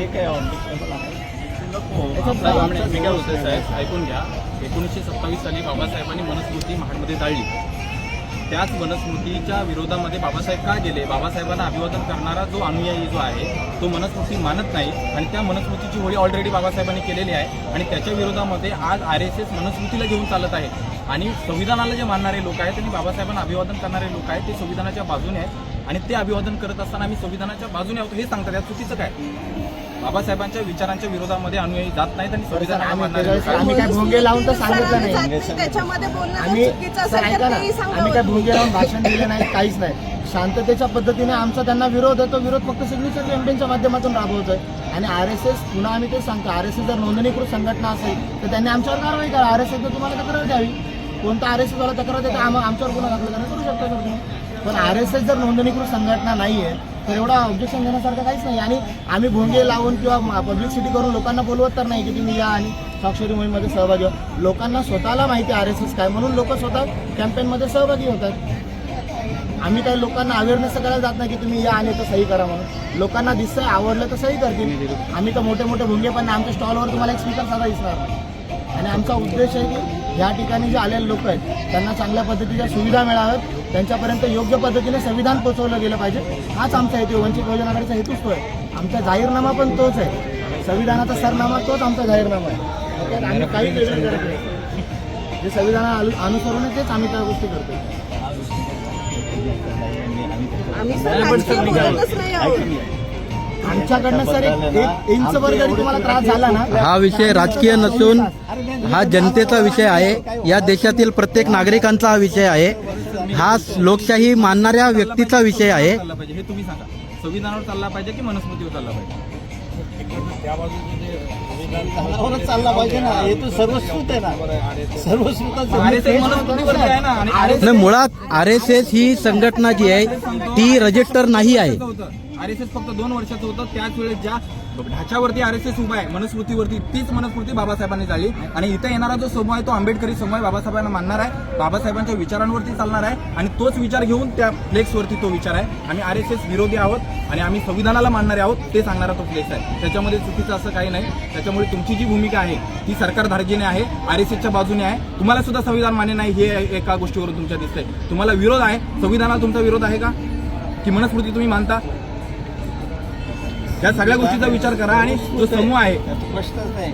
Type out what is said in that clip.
जे आमने- मी काय बोलतोय साहेब ऐकून घ्या. एकोणीसशे सत्तावीस साली बाबासाहेबांनी मनुस्मृती महाडमध्ये जाळली. त्याच मनुस्मृतीच्या विरोधामध्ये बाबासाहेब का गेले? बाबासाहेबांना अभिवादन करणारा जो अनुयायी जो आहे तो मनुस्मृती मानत नाही आणि त्या मनुस्मृतीची होळी ऑलरेडी बाबासाहेबांनी केलेली आहे आणि त्याच्या विरोधामध्ये आज आर एस एस मनुस्मृतीला घेऊन चालत आहे. आणि संविधानाला जे मानणारे लोक आहेत आणि बाबासाहेबांना अभिवादन करणारे लोक आहेत ते संविधानाच्या बाजूने आहेत. आणि ते अभिवादन करत असताना आम्ही संविधानाच्या बाजूने आहोत हे सांगतात. यात चुकीचं काय? बाबासाहेबांच्या विचारांच्या विरोधामध्ये अनुयायी जात नाहीत आणि आम्ही मानणारे लोक आहेत. आम्ही काय भोंगे लावून तर सांगितलं नाही. सरांनी जाती त्याच्यामध्ये बोलणं आम्ही जर चुकीचं सर असेल ऐका तर ना. तेही आम्ही काय भोंगे लावून भाषण दिलं नाही काहीच नाही. शांततेच्या पद्धतीने आमचा त्यांना विरोध आहे तो विरोध फक्त सिग्नेचर कॅम्पेनच्या माध्यमातून राबवतोय. आणि आर एस एस पुन्हा आम्ही ते सांगतो आर एस एस जर नोंदणीकृत संघटना असेल तर त्यांनी आमच्यावर कारवाई करा. आर एस एसने तुम्हाला तक्रार द्यावी. कोणता आर एस एसवाला तक्रार देतं आम आमच्यावर गुन्हा दाखल करणे करू शकता सर तुम्ही? पण आर एस एस जर नोंदणीकृत संघटना नाही आहे तर एवढा ऑब्जेक्शन घेण्यासारखं काहीच नाही. आणि आम्ही भोंगे लावून किंवा पब्लिसिटी करून लोकांना बोलवत तर नाही की तुम्ही या आणि स्वाक्षरी मोहीममध्ये सहभागी व्हा. लोकांना स्वतःला माहिती आर एस एस काय म्हणून लोक स्वतः कॅम्पेनमध्ये सहभागी होतात. आम्ही काही लोकांना अवेअरनेस करायला जात नाही की तुम्ही या आणि तर सही करा म्हणून. लोकांना दिसतंय आवडलं तर सही करतील. आम्ही तर मोठे मोठे भुंगे पण आमच्या स्टॉलवर तुम्हाला एक स्पीकर साधा दिसणार आणि आमचा उद्देश आहे की या ठिकाणी जे आलेले लोक आहेत त्यांना चांगल्या पद्धतीच्या सुविधा मिळाव्यात. त्यांच्यापर्यंत योग्य पद्धतीने संविधान पोहोचवलं गेलं पाहिजे. हाच आमचा हेतू वंचित बहुजन आघाडीचा हेतूच तो आहे. आमचा जाहीरनामा पण तोच आहे. संविधानाचा सरनामा तोच आमचा जाहीरनामा आहे. त्यात आम्ही काही वेगळं करत नाही. जे संविधाना अनुसरून तेच आम्ही त्या गोष्टी करतो आमच्याकडनं सर एक एक इंच वर जरी तुम्हाला त्रास झाला ना हा विषय राजकीय नसून हा जनतेचा विषय आहे. या देशातील प्रत्येक नागरिकांचा हा विषय आहे. हा लोकशाही मानणाऱ्या व्यक्तीचा विषय आहे. चालला पाहिजे हे तुम्ही सांगा संविधानावर चालला पाहिजे की मनुस्मृतीवर चालला पाहिजे संविधानावरच चालला पाहिजे ना. हे तर सर्वस्कृत आहे ना. सर्वस्कृत आर एस एस मनुस्मृतीवरती आहे. ना. आणि आर एस नाही, मुळात आर एस एस ही संघटना जी आहे ती रजिस्टर नाही आहे. आर एस एस फक्त दोन वर्षाचं होतं. त्याच वेळेस ज्या ढाच्यावरती आर एस एस उभा आहे मनुस्मृतीवरती तीच मनुस्मृती बाबासाहेबांनी झाली. आणि इथे येणारा जो समूह आहे तो आंबेडकरी समूह आहे बाबासाहेबांना मानणार आहे. बाबासाहेबांच्या विचारांवरती चालणार आहे. आणि तोच विचार घेऊन त्या फ्लेक्सवरती तो विचार आहे. आम्ही आर एस एस विरोधी आहोत आणि आम्ही संविधानाला मानणारे आहोत ते सांगणारा तो फ्लेक्स आहे. त्याच्यामध्ये चुकीचं असं काही नाही. त्याच्यामुळे तुमची जी भूमिका आहे ती सरकार धार्जीने आहे आर एस एसच्या बाजूने आहे. तुम्हाला सुद्धा संविधान मान्य नाही हे एका गोष्टीवरून तुमच्या दिसतंय. तुम्हाला विरोध आहे. संविधानाला तुमचा विरोध आहे का? की मनस्मृती तुम्ही मानता? या सगळ्या गोष्टीचा विचार करा आणि जो समूह आहे प्रश्नच नाही.